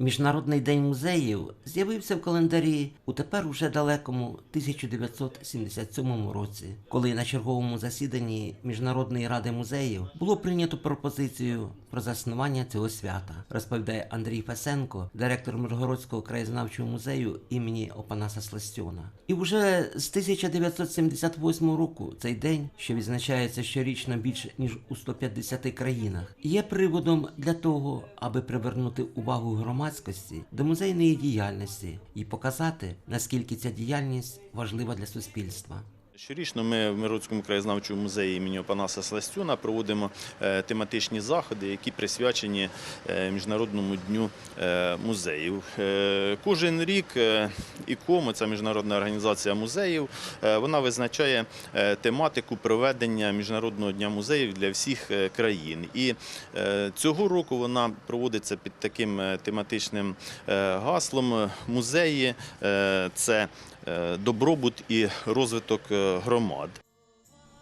Міжнародний день музеїв з'явився в календарі у тепер уже далекому 1977 році, коли на черговому засіданні Міжнародної ради музеїв було прийнято пропозицію про заснування цього свята, розповідає Андрій Фесенко, директор Миргородського краєзнавчого музею імені Опанаса Сластьона. І вже з 1978 року цей день, що відзначається щорічно більше ніж у 150 країнах, є приводом для того, аби привернути увагу громадськості до музейної діяльності і показати, наскільки ця діяльність важлива для суспільства. Щорічно ми в Миродському краєзнавчому музеї імені Опанаса Сластюна проводимо е, тематичні заходи, які присвячені е, Міжнародному дню е, музеїв. Кожен рік е, ІКОМ, це міжнародна організація музеїв, е, вона визначає е, тематику проведення Міжнародного дня музеїв для всіх е, країн. І цього року вона проводиться під таким тематичним гаслом музеї це добробут і розвиток громад.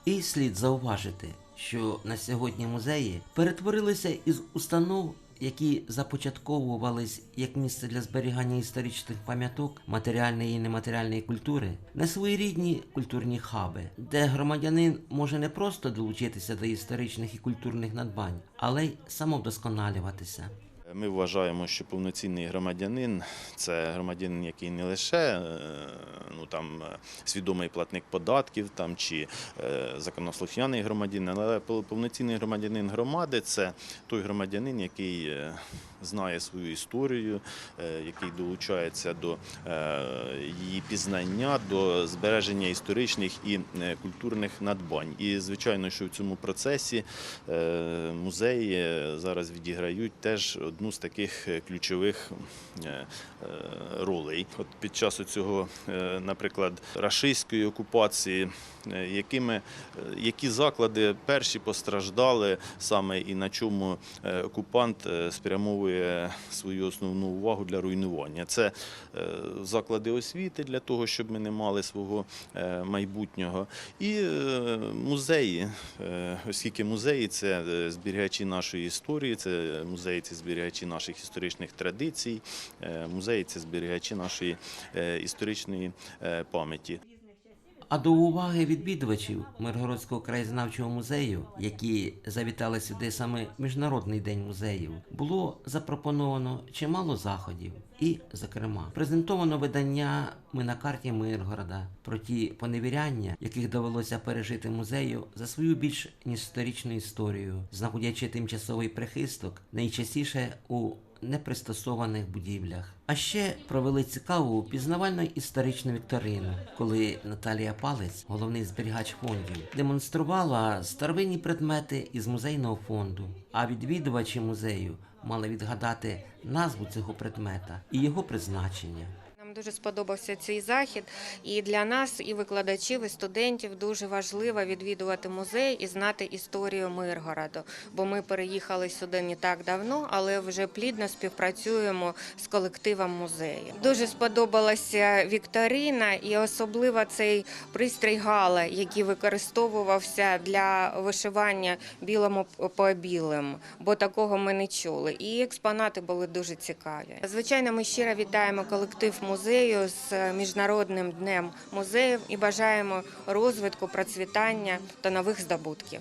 І слід зауважити, що на сьогодні музеї перетворилися із установ, які започатковувались як місце для зберігання історичних пам'яток матеріальної і нематеріальної культури, на своєрідні культурні хаби, де громадянин може не просто долучитися до історичних і культурних надбань, але й самовдосконалюватися. Ми вважаємо, що повноцінний громадянин це громадянин, який не лише е, ну, там, е, свідомий платник податків там, чи е, законослухняний громадянин, але пов- повноцінний громадянин громади це той громадянин, який знає свою історію, який долучається до її пізнання, до збереження історичних і культурних надбань. І звичайно, що в цьому процесі музеї зараз відіграють теж одну з таких е, ключових е, е, ролей. От під час цього, наприклад, рашистської окупації, якими, які заклади перші постраждали саме і на чому окупант спрямовує свою основну увагу для руйнування. Це заклади освіти для того, щоб ми не мали свого майбутнього, і музеї, оскільки музеї це зберігачі нашої історії, це музеї це зберігачі наших історичних традицій, е, музеї це зберігачі нашої е, історичної е, пам'яті. А до уваги відвідувачів Миргородського краєзнавчого музею, які завітали сюди саме Міжнародний день музеїв, було запропоновано чимало заходів. І, зокрема, презентовано видання Ми на карті Миргорода про ті поневіряння, яких довелося пережити музею за свою більш ніж сторічну історію, знаходячи тимчасовий прихисток найчастіше у непристосованих будівлях. А ще провели цікаву пізнавально історичну вікторину, коли Наталія Палець, головний зберігач фондів, демонструвала старовинні предмети із музейного фонду. А відвідувачі музею мали відгадати назву цього предмета і його призначення. Дуже сподобався цей захід, і для нас, і викладачів, і студентів дуже важливо відвідувати музей і знати історію Миргороду. Бо ми переїхали сюди не так давно, але вже плідно співпрацюємо з колективом музею. Дуже сподобалася Вікторина, і особливо цей пристрій гала, який використовувався для вишивання білому по білим, бо такого ми не чули. І експонати були дуже цікаві. Звичайно, ми щиро вітаємо колектив музею з міжнародним днем музеїв і бажаємо розвитку, процвітання та нових здобутків.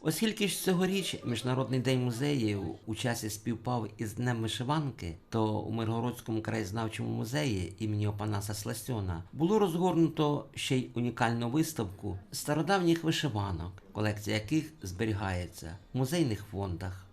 Оскільки ж цьогоріч Міжнародний день музеїв у часі співпав із Днем вишиванки, то у Миргородському краєзнавчому музеї імені Опанаса Сласьона було розгорнуто ще й унікальну виставку стародавніх вишиванок, колекція яких зберігається в музейних фондах.